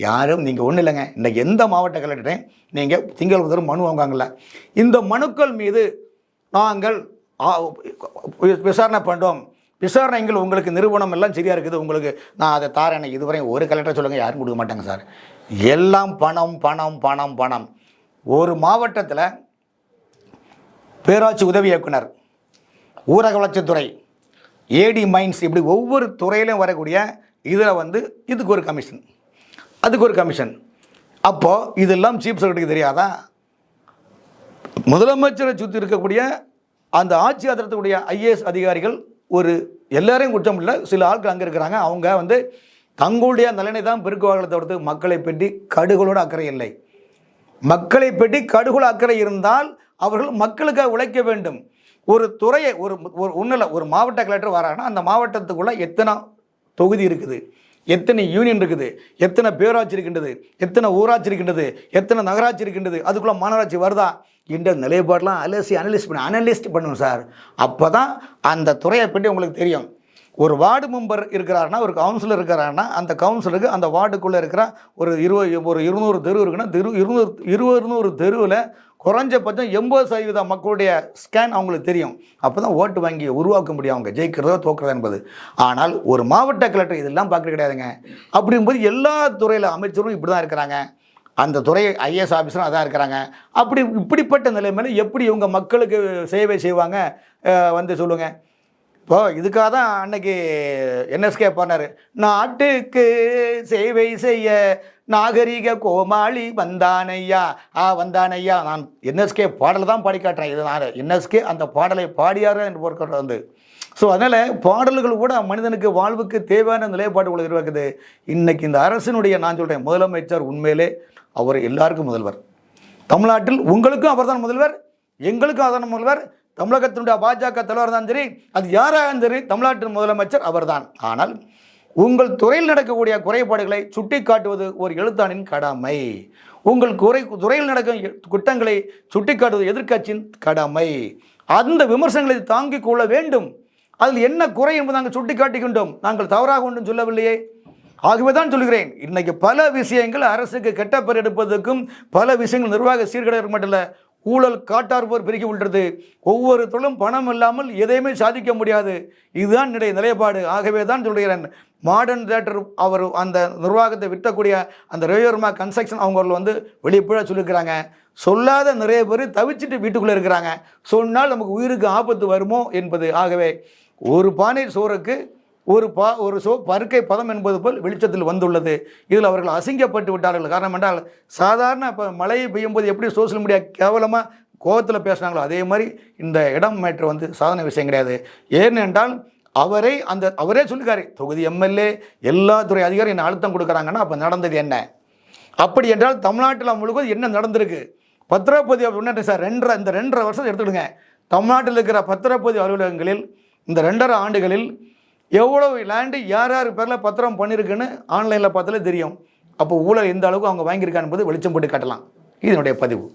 யாரும் நீங்கள் ஒன்றும் இல்லைங்க. இந்த எந்த மாவட்ட கலெக்டரையும் நீங்கள் திங்கள் முதல் மனு வாங்குவாங்கள இந்த மனுக்கள் மீது நாங்கள் விசாரணை பண்ணுறோம் விசாரணைகள் உங்களுக்கு நிறுவனம் எல்லாம் சரியாக இருக்குது. உங்களுக்கு நான் அதை தாரேன். இதுவரையும் ஒரு கலெக்டர் சொல்லுங்கள் யாரும் கொடுக்க மாட்டாங்க சார். எல்லாம் பணம் பணம் பணம் பணம். ஒரு மாவட்டத்தில் பேராட்சி உதவி இயக்குனர் ஊரக வளர்ச்சித்துறை ஏடி மைன்ஸ் இப்படி ஒவ்வொரு துறையிலும் வரக்கூடிய இதில் வந்து இதுக்கு ஒரு கமிஷன் அதுக்கு ஒரு கமிஷன் அப்போது இதெல்லாம் சீஃப் செக்ரட்டரிக்கு தெரியாதா? முதலமைச்சரை சுற்றி இருக்கக்கூடிய அந்த ஆட்சி அதிரத்துடைய ஐஏஎஸ் அதிகாரிகள் ஒரு எல்லாரையும் குற்றம் இல்லை. சில ஆட்கள் அங்கே இருக்கிறாங்க. அவங்க வந்து தங்களுடைய நலனை தான் பெருக்குவார்களை தவிர்த்து மக்களை பற்றி கடுகளோடு அக்கறை இல்லை. மக்களை பற்றி கடுகுல அக்கறை இருந்தால் அவர்கள் மக்களுக்காக உழைக்க வேண்டும். ஒரு துறையை ஒரு ஒரு ஒன்றில் ஒரு மாவட்ட கலெக்டர் வராங்கன்னா அந்த மாவட்டத்துக்குள்ளே எத்தனை தொகுதி இருக்குது? எத்தனை யூனியன் இருக்குது? எத்தனை பேராட்சி இருக்கின்றது? எத்தனை ஊராட்சி இருக்கின்றது? எத்தனை நகராட்சி இருக்கின்றது? அதுக்குள்ளே மாநகராட்சி வருதா? என்ற நிலைப்பாடெலாம் அலசி அனலிஸ்ட் பண்ண அனலிஸ்ட் பண்ணணும் சார் அப்போ தான் அந்த துறையை பற்றி உங்களுக்கு தெரியும். ஒரு வார்டு மெம்பர் இருக்கிறாருன்னா ஒரு கவுன்சிலர் இருக்கிறாருன்னா அந்த கவுன்சிலருக்கு அந்த வார்டுக்குள்ளே இருக்கிற ஒரு இருபது ஒரு இருநூறு தெரு இருக்குன்னா தெரு இருநூறு இருநூறு தெருவில் குறைஞ்சபட்சம் எண்பது சதவீத மக்களுடைய ஸ்கேன் அவங்களுக்கு தெரியும். அப்போ தான் ஓட்டு வாங்கி உருவாக்க முடியும். அவங்க ஜெயிக்கிறதோ தோக்கிறதோ என்பது. ஆனால் ஒரு மாவட்ட கலெக்டர் இதெல்லாம் பார்க்குறது கிடையாதுங்க. அப்படிங்கும்போது எல்லா துறையில் அமைச்சரும் இப்படி தான் இருக்கிறாங்க. அந்த துறை ஐஏஎஸ் ஆஃபீஸரும் அதான் இருக்கிறாங்க. அப்படி இப்படிப்பட்ட நிலைமையில எப்படி இவங்க மக்களுக்கு சேவை செய்வாங்க? வந்து சொல்லுங்கள் இப்போ இதுக்காக தான் அன்னைக்கு என்எஸ்கே பண்ணார் நாட்டுக்கு சேவை செய்ய நாகரிக கோமாளி வந்தானையா? ஆ வந்தானையா. நான் என்எஸ்கே பாடலை தான் பாடி காட்டுறேன். இது நான் என்எஸ்கே அந்த பாடலை பாடியார் என்று பொருட்கள் வந்து. ஸோ அதனால் பாடல்கள் கூட மனிதனுக்கு வாழ்வுக்கு தேவையான நிலைப்பாடுகள் இருக்குது இன்றைக்கி இந்த அரசினுடைய நான் சொல்கிறேன் முதலமைச்சர் உண்மையிலே அவர் எல்லாருக்கும் முதல்வர். தமிழ்நாட்டில் உங்களுக்கும் அவர்தான் முதல்வர் எங்களுக்கும் அவர்தான் முதல்வர். தமிழகத்தினுடைய பாஜக தலைவர் தான் சரி அது யாராக சரி தமிழ்நாட்டின் முதலமைச்சர் அவர்தான். ஆனால் உங்கள் துறையில் நடக்கக்கூடிய குறைபாடுகளை சுட்டிக்காட்டுவது ஒரு எழுத்தாணின் கடமை. உங்கள் குறை துறையில் நடக்கும் குற்றங்களை குற்றங்களை சுட்டிக்காட்டுவது எதிர்க்கட்சியின் கடமை. அந்த விமர்சனங்களை தாங்கிக் கொள்ள வேண்டும். அதில் என்ன குறை என்பதை நாங்கள் சுட்டி சுட்டிக்காட்டுகின்றோம். நாங்கள் தவறாக ஒன்றும் சொல்லவில்லையே. ஆகவே தான் சொல்கிறேன். இன்னைக்கு பல விஷயங்கள் அரசுக்கு கெட்ட பெயர் எடுப்பதற்கும் பல விஷயங்கள் நிர்வாக சீர்கேடு மட்டும் இல்லை ஊழல் காட்டார் போர் பெருகி விடுறது ஒவ்வொரு தொழிலும் பணம் இல்லாமல் எதையுமே சாதிக்க முடியாது. இதுதான் என்னுடைய நிலைப்பாடு. ஆகவே தான் சொல்கிறேன் மாடர்ன் தேட்டர் அவர் அந்த நிர்வாகத்தை விற்கக்கூடிய அந்த ரவிவர்மா கன்ஸ்ட்ரக்ஷன் அவங்கள வந்து வெளிப்புழ சொல்லியிருக்கிறாங்க சொல்லாத நிறைய பேர் தவிச்சிட்டு வீட்டுக்குள்ளே இருக்கிறாங்க. சொன்னால் நமக்கு உயிருக்கு ஆபத்து வருமோ என்பது. ஆகவே ஒரு பானை சோறுக்கு ஒரு ப ஒரு சோ பருக்கை பதம் என்பது போல் வெளிச்சத்தில் வந்துள்ளது. இதில் அவர்கள் அசிங்கப்பட்டு விட்டார்கள். காரணம் என்றால் சாதாரண இப்போ மழையை பெய்யும் போது எப்படி சோசியல் மீடியா கேவலமாக கோபத்தில் பேசுனாங்களோ அதே மாதிரி இந்த இடம் மேட்ரு வந்து சாதாரண விஷயம் கிடையாது. ஏனென்றால் அவரை அந்த அவரே சொல்லிக்காரு தொகுதி எம்எல்ஏ எல்லா துறை அதிகாரி என்ன அழுத்தம் கொடுக்குறாங்கன்னா அப்போ நடந்தது என்ன? அப்படி என்றால் தமிழ்நாட்டில் முழுவதும் என்ன நடந்திருக்கு? பத்திரப்பதிவு முன்னேற்றம் சார் ரெண்டரை இந்த ரெண்டரை வருஷம் எடுத்துடுங்க தமிழ்நாட்டில் இருக்கிற பத்திரப்பதிவு அலுவலகங்களில் இந்த ரெண்டரை ஆண்டுகளில் எவ்வளவு லேண்டு யார் யார் பேரில் பத்திரம் பண்ணியிருக்குன்னு ஆன்லைனில் பார்த்தாலே தெரியும். அப்போ ஊழல் எந்த அளவுக்கு அவங்க வாங்கியிருக்கான்னு என்பது வெளிச்சம் போட்டு காட்டலாம். இதனுடைய பதிவு.